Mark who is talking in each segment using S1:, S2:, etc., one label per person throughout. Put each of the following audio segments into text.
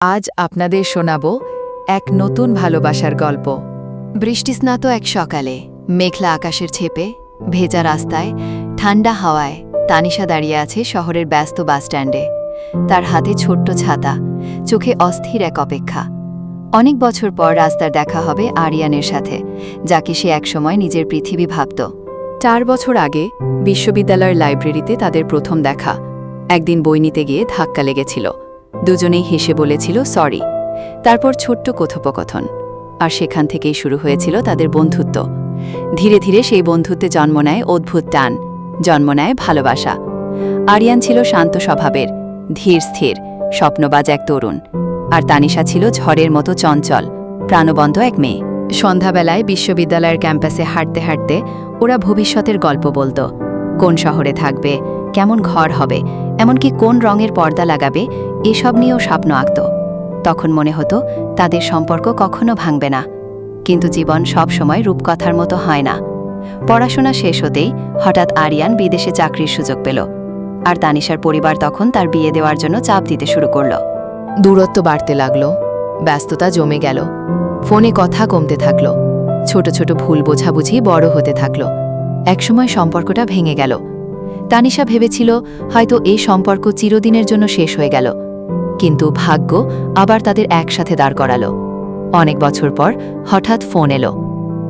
S1: আজ আপনাদের শোনাব এক নতুন ভালোবাসার গল্প।
S2: বৃষ্টিস্নাত এক সকালে, মেঘলা আকাশের ছেপে, ভেজা রাস্তায়, ঠান্ডা হাওয়ায় তানিশা দাঁড়িয়ে আছে শহরের ব্যস্ত বাসস্ট্যান্ডে তার হাতে ছোট্ট ছাতা, চোখে অস্থির এক অপেক্ষা। অনেক বছর পর রাস্তার দেখা হবে আরিয়ানের সাথে, যাকে সে একসময় নিজের পৃথিবী ভাবত।
S1: চার বছর আগে বিশ্ববিদ্যালয়ের লাইব্রেরিতে তাদের প্রথম দেখা। একদিন বই নিতে গিয়ে ধাক্কা লেগেছিল। দুজনেই হেসে বলেছিল, সরি। তারপর ছোট্ট কথোপকথন। আর সেখান থেকেই শুরু হয়েছিল তাদের বন্ধুত্ব। ধীরে ধীরে সেই বন্ধুত্বে জন্ম নেয় অদ্ভুত টান, জন্ম নেয় ভালোবাসা। আরিয়ান ছিল শান্ত স্বভাবের, ধীর স্থির, স্বপ্নবাজ এক তরুণ। আর তানিশা ছিল ঝড়ের মতো চঞ্চল, প্রাণবন্ত এক মেয়ে। সন্ধ্যাবেলায় বিশ্ববিদ্যালয়ের ক্যাম্পাসে হাঁটতে হাঁটতে ওরা ভবিষ্যতের গল্প বলতো। কোন শহরে থাকবে, কেমন ঘর হবে, এমনকি কোন রঙের পর্দা লাগাবে এসব নিয়েও স্বপ্ন আঁকত। তখন মনে হতো, তাদের সম্পর্ক কখনো ভাঙবে না। কিন্তু জীবন সব সময় রূপকথার মতো হয় না। পড়াশোনা শেষ হতেই হঠাৎ আরিয়ান বিদেশে চাকরির সুযোগ পেল। আর তানিশার পরিবার তখন তার বিয়ে দেওয়ার জন্য চাপ দিতে শুরু করল। দূরত্ব বাড়তে লাগল, ব্যস্ততা জমে গেল, ফোনে কথা কমতে থাকল, ছোট ছোট ভুল বোঝাবুঝি বড় হতে থাকল। একসময় সম্পর্কটা ভেঙে গেল। তানিশা ভেবেছিল, হয়তো এই সম্পর্ক চিরদিনের জন্য শেষ হয়ে গেল। কিন্তু ভাগ্য আবার তাদের একসাথে দাঁড় করালো। অনেক বছর পর হঠাৎ ফোন এলো।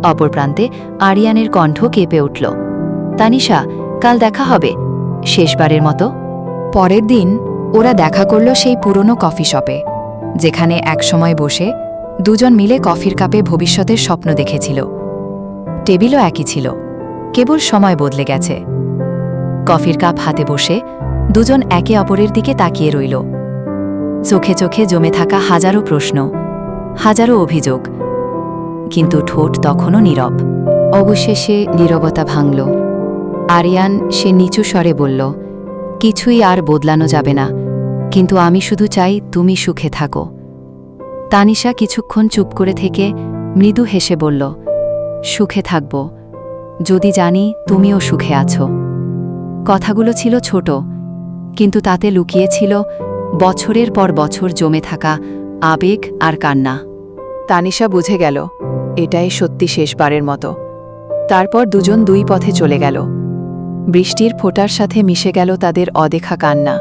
S1: অপর প্রান্তে আরিয়ানের কণ্ঠ কেঁপে উঠল। তানিশা, কাল দেখা হবে। শেষবারের মতো। পরের দিন ওরা দেখা করল সেই পুরনো কফি শপে, যেখানে একসময় বসে দুজন মিলে কফির কাপে ভবিষ্যতের স্বপ্ন দেখেছিল। টেবিলও একই ছিল, কেবল সময় বদলে গেছে। কফির কাপ হাতে বসে দুজন একে অপরের দিকে তাকিয়ে রইল। চোখে চোখে জমে থাকা হাজারো প্রশ্ন, হাজারো অভিযোগ। কিন্তু ঠোঁট তখনও নীরব। অবশেষে নীরবতা ভাঙল। আরিয়ান সে নিচু স্বরে বলল, কিছুই আর বদলানো যাবে না, কিন্তু আমি শুধু চাই তুমি সুখে থাকো। তানিশা কিছুক্ষণ চুপ করে থেকে মৃদু হেসে বলল, সুখে থাকব। যদি জানি তুমিও সুখে আছো। কথাগুলো ছিল ছোট, কিন্তু তাতে লুকিয়েছিল বছরের পর বছর জমে থাকা আবেগ আর কান্না। তানিশা বুঝে গেল, এটাই সত্যি শেষবারের মতো। তারপর দুজন দুই পথে চলে গেল। বৃষ্টির ফোঁটার সাথে মিশে গেল তাদের অদেখা কান্না।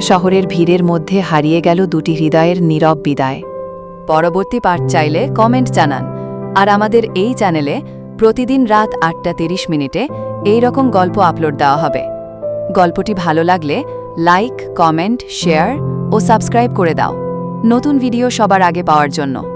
S1: শহরের ভিড়ের মধ্যে হারিয়ে গেল দুটি হৃদয়ের নীরব বিদায়। পরবর্তী পার্ট চাইলে কমেন্ট জানান। আর আমাদের এই চ্যানেলে প্রতিদিন রাত আটটা তিরিশ মিনিটে এই রকম গল্প আপলোড দেওয়া হবে। গল্পটি ভালো লাগলে লাইক কমেন্ট শেয়ার ও সাবস্ক্রাইব করে দাও। নতুন ভিডিও সবার আগে পাওয়ার জন্য।